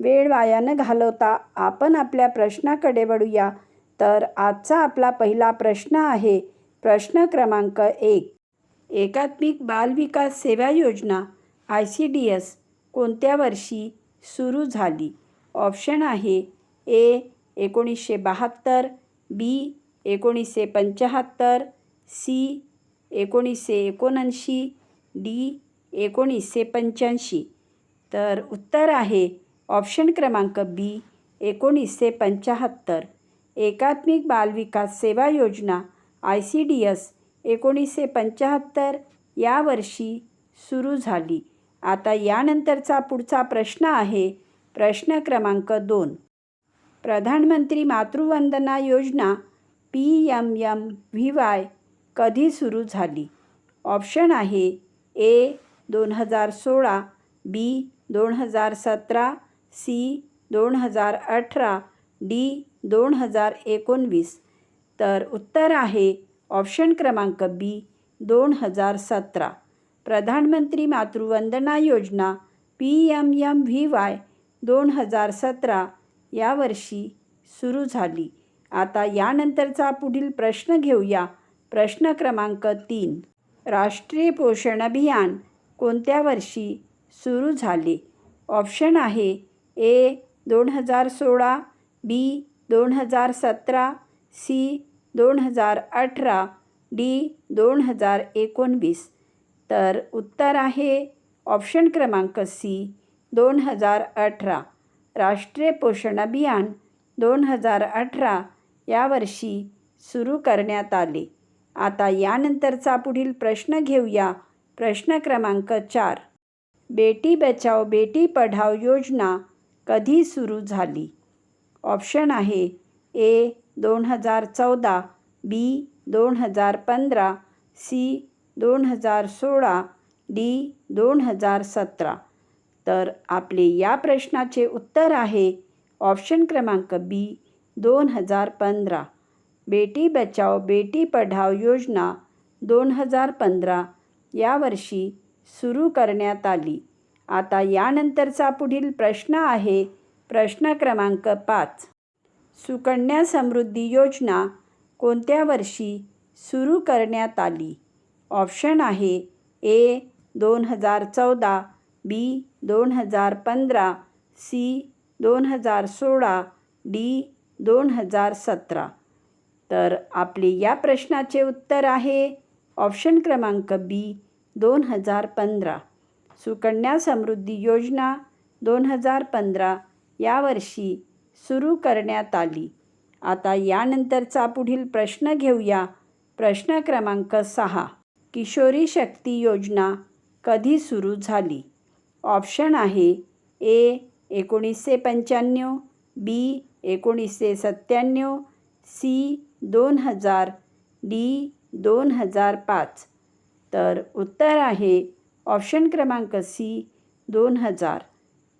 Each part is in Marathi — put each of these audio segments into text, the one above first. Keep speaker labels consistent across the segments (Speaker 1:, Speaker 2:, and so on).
Speaker 1: वेळ वाया न घालवता आपण आपल्या प्रश्नाकडे वळूया. तर आजचा आपला पहिला प्रश्न आहे प्रश्न क्रमांक एक. एकात्मिक बालविकास सेवा योजना आय सी डी एस कोणत्या वर्षी सुरू झाली? ऑप्शन आहे ए एकोणीसशे बहात्तर बी एकोणीसशे पंच्याहत्तर सी एकोणीसशे एकोणऐंशी डी एकोणीसशे पंच्याऐंशी. तर उत्तर आहे ऑप्शन क्रमांक बी एकोणीसशे पंच्याहत्तर एकात्मिक बालविकास सेवा योजना आय सी डी एस एकोणीसशे पंच्याहत्तर या वर्षी सुरू झाली. आता यानंतरचा पुढचा प्रश्न आहे प्रश्न क्रमांक दोन. प्रधानमंत्री मातृवंदना योजना P M M V Y कधी सुरू झाली? ऑप्शन आहे ए दोन हजार सोळा बी दोन हजार सतरा सी दोन हजार अठरा डी दोन हजार एकोणवीस. तर उत्तर आहे ऑप्शन क्रमांक बी दोन हजार सतरा. प्रधानमंत्री मातृवंदना योजना P M M V Y दोन हजार सतरा या वर्षी सुरू झाली. आता यानंतरचा पुढील प्रश्न घेऊया. प्रश्न क्रमांक तीन. राष्ट्रीय पोषण अभियान कोणत्या वर्षी सुरू झाले? ऑप्शन आहे ए दोन हजार सोळा बी दोन हजार सतरा सी दोन हजार अठरा डी दोन हजार एकोणवीस. तर उत्तर आहे ऑप्शन क्रमांक सी दोन हजार अठरा. राष्ट्रीय पोषण अभियान दोन हजार अठरा यावर्षी सुरू करण्यात आले. आता यानंतरचा पुढील प्रश्न घेऊया. प्रश्न क्रमांक चार. बेटी बचाओ बेटी पढाओ योजना कधी सुरू झाली? ऑप्शन आहे ए दोन हजार चौदा बी दोन हजार पंधरा सी दोन हजार सोळा डी दोन हजार सतरा. तर आपले या प्रश्नाचे उत्तर आहे ऑप्शन क्रमांक बी दोन हजार पंधरा. बेटी बचाओ बेटी पढाओ योजना दोन हजार पंधरा यावर्षी सुरू करण्यात आली. आता यानंतरचा पुढील प्रश्न आहे प्रश्न क्रमांक पाच. सुकन्या समृद्धी योजना कोणत्या वर्षी सुरू करण्यात आली? ऑप्शन आहे ए दोन हजार चौदा बी दोन हजार पंधरा सी दोन हजार सोळा डी दोन हजार सतरा. तर आपले या प्रश्नाचे उत्तर आहे ऑप्शन क्रमांक बी दोन हजार पंधरा. सुकन्या समृद्धी योजना दोन हजार पंधरा यावर्षी सुरू करण्यात आली. आता यानंतरचा पुढील प्रश्न घेऊया. प्रश्न क्रमांक सहा. किशोरी शक्ती योजना कधी सुरू झाली? ऑप्शन आहे ए एकोणीसशे पंच्याण्णव बी एकोणीसशे सत्त्याण्णव सी दोन हजार डी दोन हजार पाच. तर उत्तर आहे ऑप्शन क्रमांक सी दोन हजार.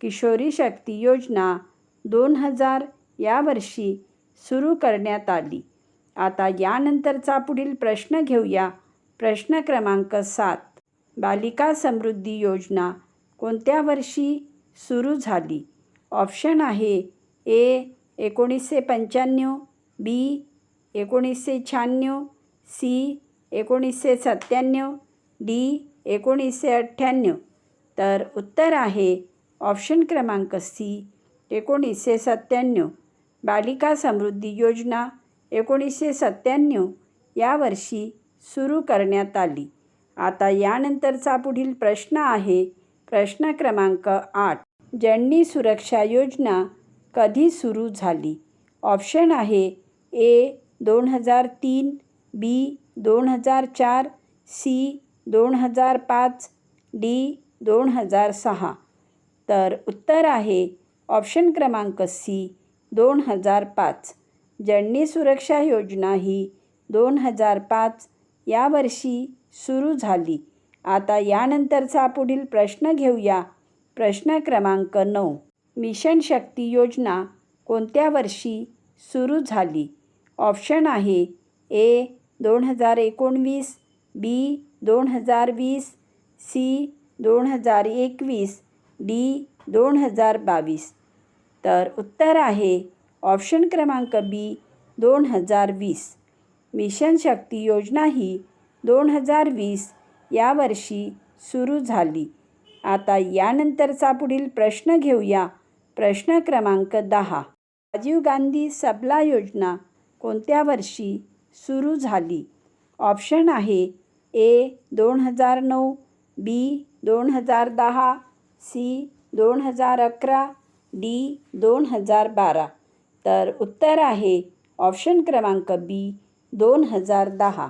Speaker 1: किशोरी शक्ती योजना दोन हजार या वर्षी सुरू करण्यात आली. आता यानंतरचा पुढील प्रश्न घेऊया. प्रश्न क्रमांक सात बालिका समृद्धी योजना कोणत्या वर्षी सुरू झाली? ऑप्शन आहे ए एकोणीसशे पंच्याण्णव बी एकोणीसशे शहाण्णव सी एकोणीसशे सत्त्याण्णव डी एकोणीसशे अठ्ठ्याण्णव. तर उत्तर आहे ऑप्शन क्रमांक सी एकोणीसशे सत्त्याण्णव. बालिका समृद्धी योजना एकोणीसशे सत्त्याण्णव या वर्षी सुरू करण्यात आली. आता यानंतरचा पुढील प्रश्न आहे प्रश्न क्रमांक आठ. जननी सुरक्षा योजना कधी सुरू झाली? ऑप्शन आहे ए दोन हजार तीन बी दोन हजार चार सी दोन हजार पाच डी दोन हजार सहा. तर उत्तर आहे ऑप्शन क्रमांक सी दोन हजार पाच. जननी सुरक्षा योजना ही दोन हजार पाच या वर्षी सुरू झाली. आता यानंतरचा पुढील प्रश्न घेऊया. प्रश्न क्रमांक नऊ. मिशन शक्ती योजना कोणत्या वर्षी सुरू झाली? ऑप्शन आहे ए दोन हजार एकोणवीस बी दोन हजार वीस सी दोन हजार एकवीस डी दोन हजार बावीस. तर उत्तर आहे ऑप्शन क्रमांक बी दोन हजार वीस. मिशन शक्ती योजना ही दोन हजार वीस या वर्षी सुरू झाली. आता यानंतरचा पुढील प्रश्न घेऊया. प्रश्न क्रमांक दहा. राजीव गांधी सबला योजना कोणत्या वर्षी सुरू झाली? ऑप्शन आहे ए दोन हजार नऊ बी दोन हजार दहा सी दोन हजार अकरा डी दोन हजार बारा. तर उत्तर आहे ऑप्शन क्रमांक बी दोन हजार दहा.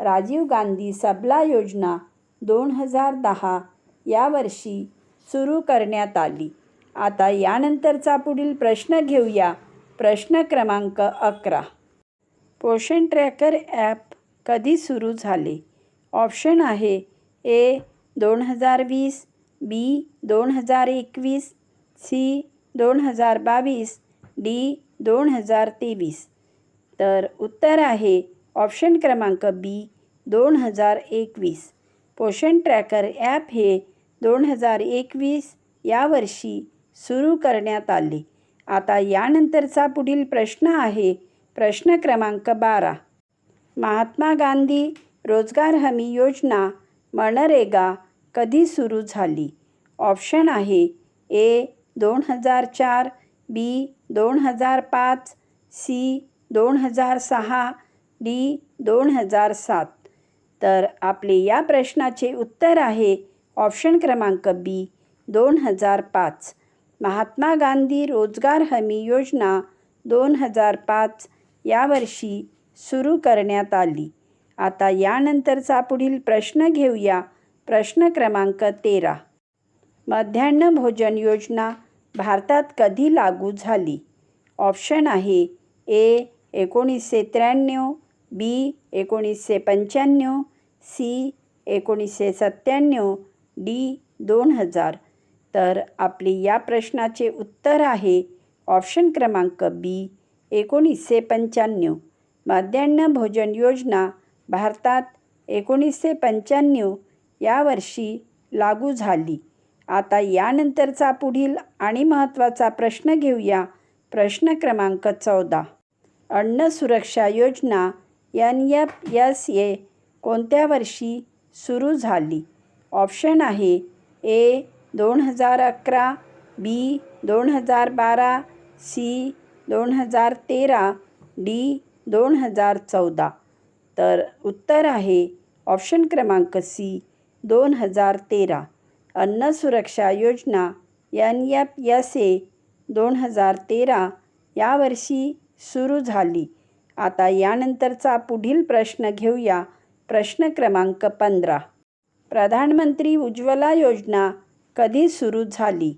Speaker 1: राजीव गांधी सबला योजना दोन हजार दहा या वर्षी सुरू करण्यात आली. आता यानंतरचा पुढील प्रश्न घेऊया. प्रश्न क्रमांक अकरा. पोषण ट्रॅकर ॲप कधी सुरू झाले? ऑप्शन आहे ए दोन हजार वीस बी दोन हजार एकवीस सी दोन हजार बावीस डी दोन हजार तेवीस. तर उत्तर आहे ऑप्शन क्रमांक बी दोन हजार एकवीस. पोषण ट्रॅकर ॲप हे दोन हजार एकवीस या वर्षी सुरू करण्यात आले. आता यानंतरचा पुढील प्रश्न आहे प्रश्न क्रमांक बारा. महात्मा गांधी रोजगार हमी योजना मनरेगा कधी सुरू झाली? ऑप्शन आहे ए दोन हजार चार बी दोन हजार पाच सी दोन हजार सहा डी दोन हजार सात. तर आपले या प्रश्नाचे उत्तर आहे ऑप्शन क्रमांक बी दोन हजार पाच. महात्मा गांधी रोजगार हमी योजना दोन हजार पाच यावर्षी सुरू करण्यात आली. आता यानंतरचा पुढील प्रश्न घेऊया. प्रश्न क्रमांक तेरा. मध्यान्ह भोजन योजना भारतात कधी लागू झाली? ऑप्शन आहे ए एकोणीसशे त्र्याण्णव बी एकोणीसशे पंच्याण्णव सी एकोणीसशे सत्त्याण्णव डी दोन हजार. तर आपली या प्रश्नाचे उत्तर आहे ऑप्शन क्रमांक बी एकोणीसशे पंच्याण्णव. मध्यान्ह भोजन योजना भारतात एकोणीसशे पंच्याण्णव या वर्षी लागू झाली. आता यानंतरचा पुढील आणि महत्त्वाचा प्रश्न घेऊया. प्रश्न क्रमांक चौदा. अन्न सुरक्षा योजना एन एफ एस ए कोणत्या वर्षी सुरू झाली? ऑप्शन आहे ए दोन हजार अकरा बी दोन हजार बारा सी दोन हजार तेरा डी दोन हजार चौदा. तर उत्तर आहे ऑप्शन क्रमांक सी दोन हजार तेरा. अन्न सुरक्षा योजना एन एफ एस ए दोन हजार तेरा यावर्षी सुरू झाली. आता यानंतरचा पुढील प्रश्न घेऊया. प्रश्न क्रमांक पंधरा. प्रधानमंत्री उज्ज्वला योजना कधी सुरू झाली?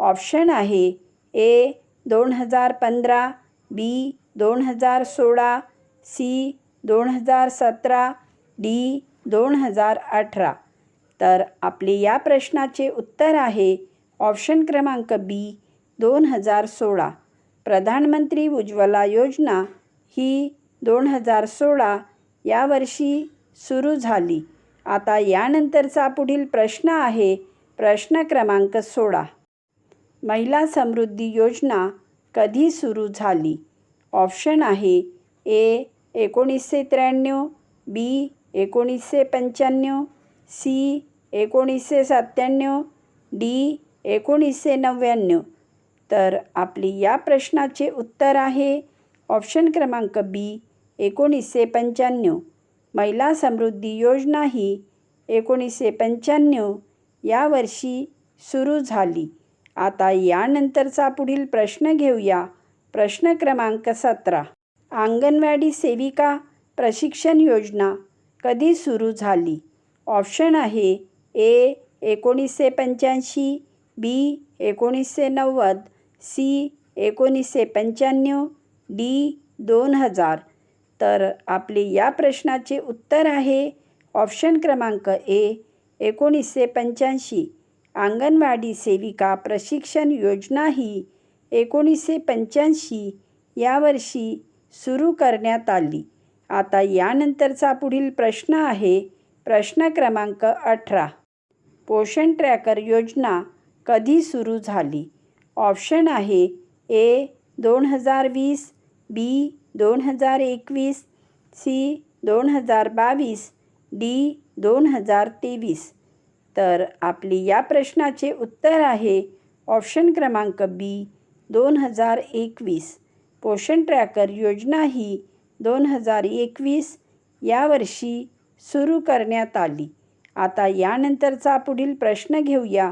Speaker 1: ऑप्शन आहे ए दोन हजार पंधरा बी दोन हजार सोळा सी दोन हजार सतरा डी दोन हजार अठरा. तर आपले या प्रश्नाचे उत्तर आहे ऑप्शन क्रमांक बी दोन हजार सोळा. प्रधानमंत्री उज्ज्वला योजना ही दोन हजार सोळा या वर्षी सुरू झाली. आता यानंतरचा पुढील प्रश्न आहे प्रश्न क्रमांक सोळा. महिला समृद्धी योजना कधी सुरू झाली? ऑप्शन आहे ए एकोणीसशे त्र्याण्णव बी एकोणीसशे पंच्याण्णव सी एकोणीसशे सत्त्याण्णव डी एकोणीसशे नव्याण्णव. तर आपली या प्रश्नाचे उत्तर आहे ऑप्शन क्रमांक बी एकोणीसशे पंच्याण्णव. महिला समृद्धी योजना ही एकोणीसशे पंच्याण्णव या वर्षी सुरू झाली. आता यानंतरचा पुढील प्रश्न घेऊया. प्रश्न क्रमांक सतरा. अंगणवाडी सेविका प्रशिक्षण योजना कधी सुरू झाली? ऑप्शन आहे ए एकोणीसशे पंच्याऐंशी बी एकोणीसशे नव्वद सी एकोणीसशे पंच्याण्णव डी दोन हजार. तर आपले या प्रश्नाचे उत्तर आहे ऑप्शन क्रमांक ए एकोणीसशे पंच्याऐंशी. अंगणवाडी सेविका प्रशिक्षण योजना ही एकोणीसशे पंच्याऐंशी या वर्षी सुरू करण्यात आली. आता यानंतरचा पुढील प्रश्न आहे प्रश्न क्रमांक अठरा. पोषण ट्रॅकर योजना कधी सुरू झाली? ऑप्शन आहे ए दोन हजार वीस बी दोन हजार एकवीस सी दोन हजार बावीस डी दोन हजार तेवीस. तर आपली या प्रश्नाचे उत्तर आहे ऑप्शन क्रमांक बी दोन हजार एकवीस. पोषण ट्रॅकर योजना ही दोन हजार एकवीस या वर्षी सुरू करण्यात आली. आता यानंतरचा पुढील प्रश्न घेऊया.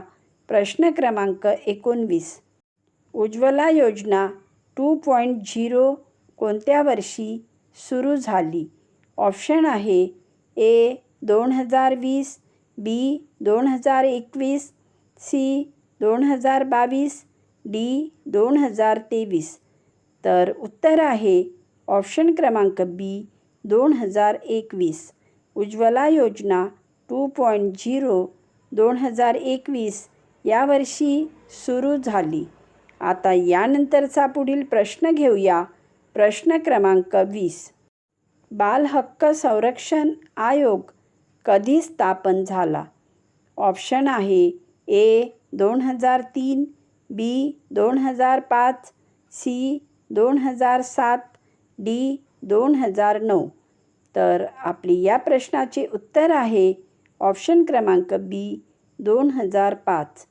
Speaker 1: प्रश्न क्रमांक एकोणवीस. उज्ज्वला योजना टू पॉईंट झिरो कोणत्या वर्षी सुरू झाली? ऑप्शन आहे ए दोन हजार वीस बी दोन हजार एकवीस सी दोन हजार बावीस डी दोन हजार तेवीस. तर उत्तर आहे ऑप्शन क्रमांक बी दोन हजार एकवीस. उज्ज्वला योजना टू पॉईंट झिरो दोन हजार एकवीस यावर्षी सुरू झाली. आता यानंतरचा पुढील प्रश्न घेऊया. प्रश्न क्रमांक वीस. बालहक्क संरक्षण आयोग कधी स्थापन झाला? ऑप्शन आहे ए दोन हजार तीन बी दोन हजार पाच सी दोन हजार सात डी दोन हजार नऊ. तर आपली या प्रश्नाचे उत्तर आहे ऑप्शन क्रमांक बी दोन हजार पाच.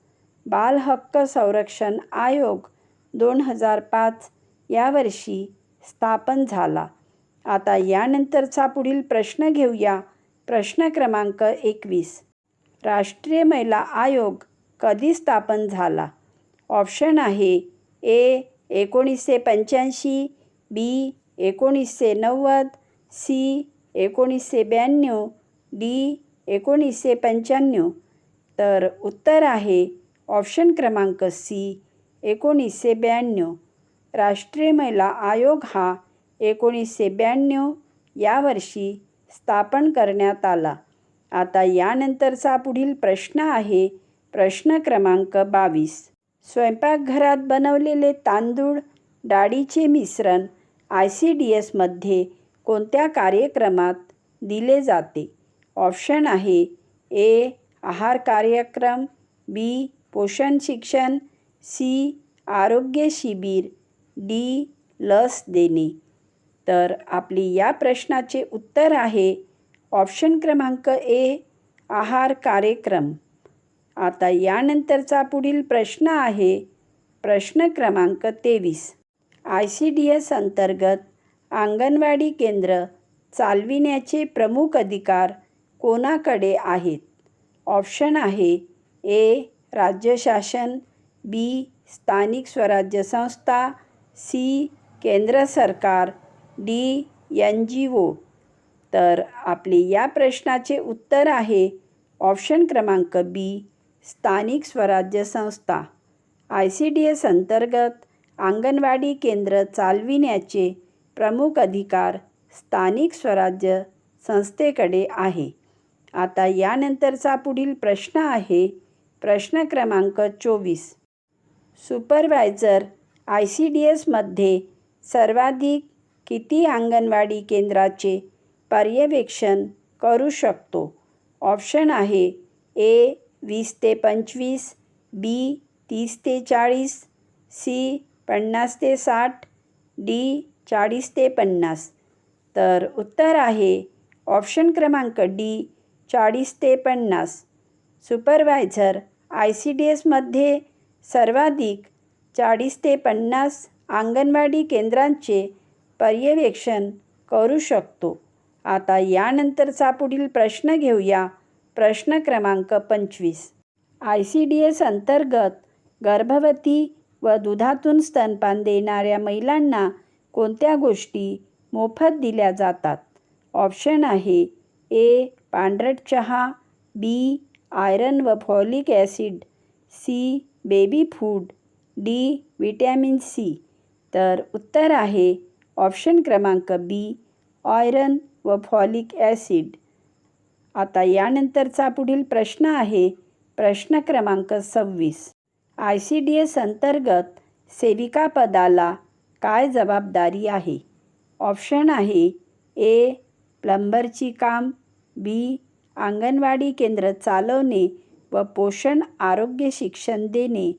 Speaker 1: बालहक्क संरक्षण आयोग दोन हजार पाच यावर्षी स्थापन झाला. आता यानंतरचा पुढील प्रश्न घेऊया. प्रश्न क्रमांक एकवीस. राष्ट्रीय महिला आयोग कधी स्थापन झाला? ऑप्शन आहे ए एकोणीसशे पंच्याऐंशी बी एकोणीसशे नव्वद सी एकोणीसशे ब्याण्णव डी एकोणीसशे पंच्याण्णव. तर उत्तर आहे ऑप्शन क्रमांक सी एकोणीसशे ब्याण्णव. राष्ट्रीय महिला आयोग हा एकोणीसशे ब्याण्णव या वर्षी स्थापन करण्यात आला. आता यानंतरचा पुढील प्रश्न आहे प्रश्न क्रमांक बावीस. स्वयंपाकघरात बनवलेले तांदूळ डाळीचे मिश्रण आय सी डी एसमध्ये कोणत्या कार्यक्रमात दिले जाते? ऑप्शन आहे ए आहार कार्यक्रम बी पोषण शिक्षण सी आरोग्य शिबिर डी लस देणे. तर आपली या प्रश्नाचे उत्तर आहे ऑप्शन क्रमांक ए आहार कार्यक्रम. आता यानंतरचा पुढील प्रश्न आहे. प्रश्न क्रमांक तेवीस. आय सी डी एस अंतर्गत अंगणवाडी केंद्र चालविण्याचे प्रमुख अधिकार कोणाकडे आहेत? ऑप्शन आहे ए. राज्य शासन बी. स्थानिक स्वराज्य संस्था सी. केंद्र सरकार डी. एन जी ओ. तर आपले या प्रश्नाचे उत्तर आहे ऑप्शन क्रमांक बी. स्थानिक स्वराज्य संस्था. आय सी डी एस अंतर्गत अंगणवाडी केंद्र चालविण्याचे प्रमुख अधिकार स्थानिक स्वराज्य संस्थेकडे आहे. आता यानंतरचा पुढील प्रश्न आहे प्रश्न क्रमांक चोवीस. सुपरवायझर आय सी डी एसमध्ये सर्वाधिक किती अंगणवाडी केंद्राचे पर्यवेक्षण करू शकतो? ऑप्शन आहे ए वीस ते पंचवीस बी तीस ते चाळीस सी पन्नास ते साठ डी चाळीस ते पन्नास. तर उत्तर आहे ऑप्शन क्रमांक डी चाळीस ते पन्नास. सुपरवायझर आय सी डी एसमध्ये सर्वाधिक चाळीस ते पन्नास अंगणवाडी केंद्रांचे पर्यवेक्षण करू शकतो. आता यानंतरचा पुढील प्रश्न घेऊया. प्रश्न क्रमांक पंचवीस. आय सी डी एस अंतर्गत गर्भवती व दुधातून स्तनपान देणाऱ्या महिलांना कोणत्या गोष्टी मोफत दिल्या जातात? ऑप्शन आहे ए पांढरट चहा बी आयरन व folic acid C baby food D vitamin C. तर उत्तर आहे ऑप्शन क्रमांक बी आयरन व फॉलिक ॲसिड. आता यानंतरचा पुढील प्रश्न आहे प्रश्न क्रमांक सव्वीस. आय सी डी एस अंतर्गत सेविका पदाला काय जबाबदारी आहे? ऑप्शन आहे ए प्लंबरची काम बी अंगणवाडी केंद्र चालवणे व पोषण आरोग्य शिक्षण देणे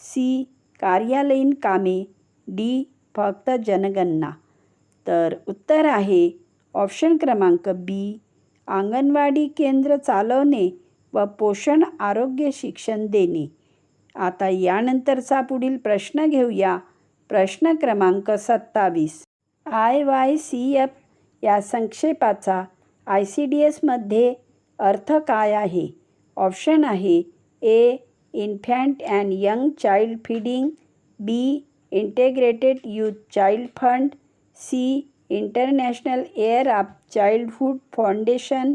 Speaker 1: सी कार्यालयीन कामे डी फक्त जनगणना. तर उत्तर आहे ऑप्शन क्रमांक बी. अंगणवाडी केंद्र चालवणे व पोषण आरोग्य शिक्षण देणे. आता यानंतरचा पुढील प्रश्न घेऊया. प्रश्न क्रमांक सत्तावीस. आय वाय सी एफ या संक्षेपाचा आय सी डी एसमध्ये अर्थ काय आहे? ऑप्शन आहे A infant and young child feeding B integrated youth child fund C international air of childhood foundation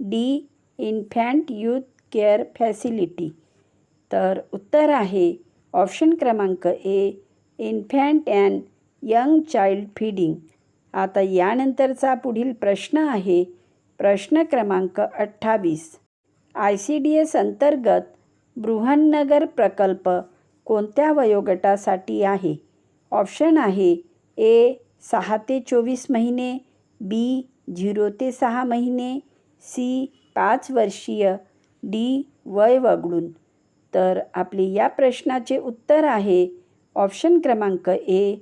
Speaker 1: D infant youth care facility. तर उत्तर आहे ऑप्शन क्रमांक A infant and young child feeding. आता यानंतरचा पुढील प्रश्न आहे प्रश्न क्रमांक अठ्ठावीस. आय सी डी एस अंतर्गत बृहन्नगर प्रकल्प कोणत्या वयोगटासाठी आहे? ऑप्शन आहे ए सहा ते चोवीस महिने बी झिरो ते सहा महिने सी पाच वर्षीय डी वय वगळून. तर आपले या प्रश्नाचे उत्तर आहे ऑप्शन क्रमांक ए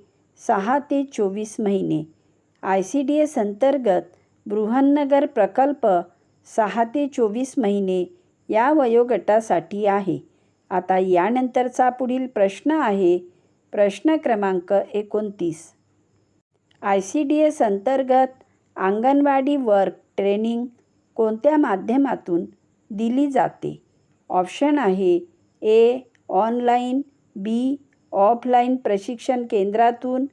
Speaker 1: सहा ते चोवीस महिने. आय सी डी एस अंतर्गत बृहन्नगर प्रकल्प सहा ते चोवीस महिने या वयोगटासाठी आहे. आता यानंतरचा पुढील प्रश्न आहे. प्रश्न क्रमांक एकोणतीस. आय सी डी एस अंतर्गत अंगणवाडी वर्क ट्रेनिंग कोणत्या माध्यमातून दिली जाते? ऑप्शन आहे ए ऑनलाईन बी ऑफलाईन प्रशिक्षण केंद्रातून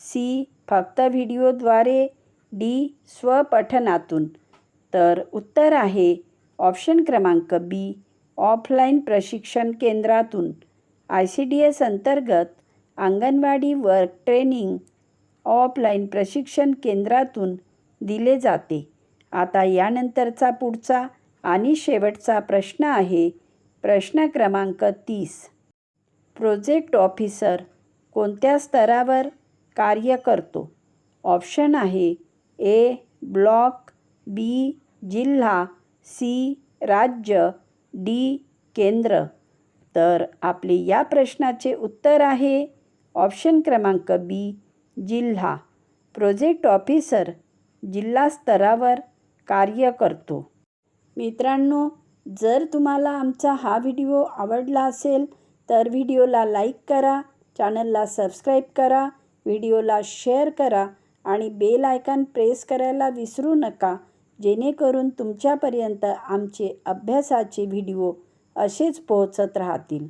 Speaker 1: सी फक्त व्हिडिओद्वारे डी स्वपठनातून. तर उत्तर आहे ऑप्शन क्रमांक बी ऑफलाईन प्रशिक्षण केंद्रातून. आय सी डी एस अंतर्गत अंगणवाडी वर्क ट्रेनिंग ऑफलाईन प्रशिक्षण केंद्रातून दिले जाते. आता यानंतरचा पुढचा आणि शेवटचा प्रश्न आहे. प्रश्न क्रमांक तीस. प्रोजेक्ट ऑफिसर कोणत्या स्तरावर कार्य करतो? ऑप्शन आहे ए ब्लॉक बी जिल्हा सी राज्य डी केंद्र. तर आपले या प्रश्नाचे उत्तर आहे ऑप्शन क्रमांक बी. जिल्हा प्रोजेक्ट ऑफिसर जिल्हा स्तरावर कार्य करतो. मित्रांनो जर तुम्हाला आमचा हा व्हिडिओ आवडला असेल तर व्हिडिओला लाईक करा चॅनलला सबस्क्राईब करा व्हिडिओला शेअर करा आणि बेल आयकॉन प्रेस करायला विसरू नका जेणेकरून तुमच्यापर्यंत आमचे अभ्यासाचे व्हिडिओ असेच पोहोचत राहतील.